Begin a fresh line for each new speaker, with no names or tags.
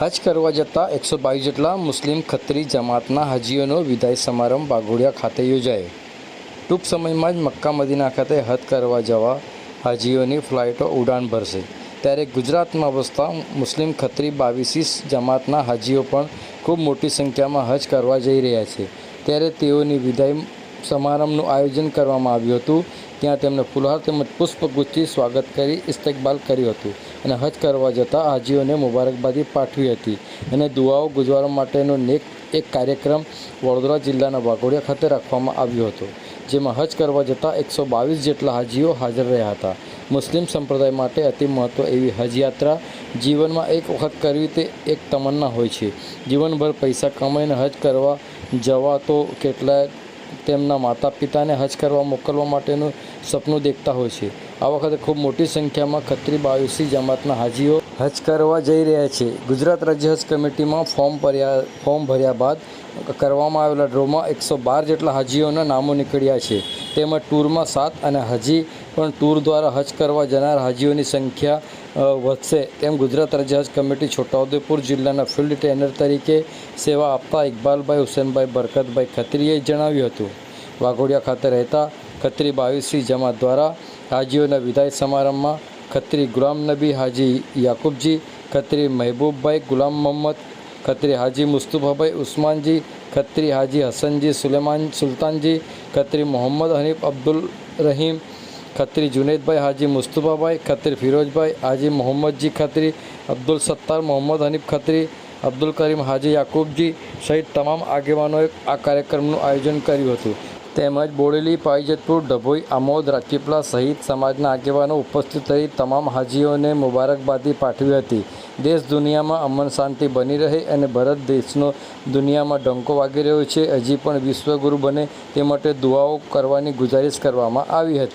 હજ કરવા જતા એકસો બાવીસ જેટલા મુસ્લિમ ખત્રી જમાતના હાજીઓનો વિદાય સમારંભ બાઘોડિયા ખાતે યોજાયો. ટૂંક સમયમાં જ મક્કા મદીના ખાતે હજ કરવા જવા હાજીઓની ફ્લાઇટો ઉડાન ભરશે. ત્યારે ગુજરાતમાં વસતા મુસ્લિમ ખત્રી બાવીસી જમાતના હાજીઓ પણ ખૂબ મોટી સંખ્યામાં હજ કરવા જઈ રહ્યા છે. ત્યારે તેઓની વિદાય સમારંભનું આયોજન કરવામાં આવ્યું હતું. ત્યાં તેમણે ફુલહાર તેમજ પુષ્પગુચ્છથી સ્વાગત કરી, ઇસ્તકબાલ કર્યું હતું. અને હજ કરવા જતા હાજીઓને મુબારકબાદી પાઠવી હતી. અને દુઆઓ ગુજવા માટેનો નેક એક કાર્યક્રમ વડોદરા જિલ્લાના વાઘોડિયા ખાતે રાખવામાં આવ્યો હતો, જેમાં હજ કરવા જતા એકસો બાવીસ જેટલા હાજીઓ હાજર રહ્યા હતા. મુસ્લિમ સંપ્રદાય માટે અતિ મહત્ત્વ એવી હજ યાત્રા જીવનમાં એક વખત કરવી તે એક તમન્ના હોય છે. જીવનભર પૈસા કમાઈને હજ કરવા જવા તો કેટલાય તેમના માતા પિતાને હજ કરવા મોકલવા માટેનું સપનું દેખતા હોય છે. આ વખતે ખૂબ મોટી સંખ્યામાં ખત્રી બાયુસી જમાતના હાજીઓ હજ કરવા જઈ રહ્યા છે. ગુજરાત રાજ્ય હજ કમિટીમાં ફોર્મ ભર્યા ફોર્મ ભર્યા બાદ કરવામાં આવેલા ડ્રોમાં એકસો બાર જેટલા હાજીઓના નામો નીકળ્યા છે. તેમજ ટૂરમાં સાત અને હજી પણ ટૂર દ્વારા હજ કરવા જનાર હાજીઓની સંખ્યા વધશે. તેમ ગુજરાત રાજ્ય હજ કમિટી છોટાઉદેપુર જિલ્લાના ફિલ્ડ ટ્રેનર તરીકે સેવા આપતા ઇકબાલભાઈ હુસેનભાઈ બરકતભાઈ ખત્રીએ જણાવ્યું હતું. વાઘોડિયા ખાતે રહેતા ખત્રી બાવીસી જમાત દ્વારા હાજીઓના વિદાય સમારંભમાં ખત્રી ગુલામ નબી હાજી યાકુબજી, ખત્રી મહેબૂબભાઈ ગુલામ મોહમ્મદ ખત્રી હાજી મુસ્તુફાભાઈ ઉસ્માનજી ખત્રી હાજી હસનજી સુલેમાન સુલતાનજી ખત્રી મોહમ્મદ હનીફ અબ્દુલ રહીમ ખત્રી જુનેદભાઈ હાજી મુસ્તુફાભાઈ ખત્રી ફિરોજભાઈ હાજી મોહમ્મદજી ખત્રી અબ્દુલ સત્તાર મોહમ્મદ હનીફ ખત્રી અબ્દુલ કરીમ હાજી યાકુબજી સહિત તમામ આગેવાનોએ આ કાર્યક્રમનું આયોજન કર્યું હતું। તેમજ બોડેલી પાઈજતપુર ડભોઈ, આમોદ, રાજપીપળા સહિત સમાજના આગેવાનો ઉપસ્થિત રહી તમામ હાજીઓને મુબારકબાદી પાઠવી હતી. દેશ દુનિયામાં અમન શાંતિ બની રહે અને ભારત દેશનો દુનિયામાં ડંકો વાગી રહ્યો છે. હજી પણ વિશ્વગુરુ બને તે માટે દુઆઓ કરવાની ગુજારિશ કરવામાં આવી હતી.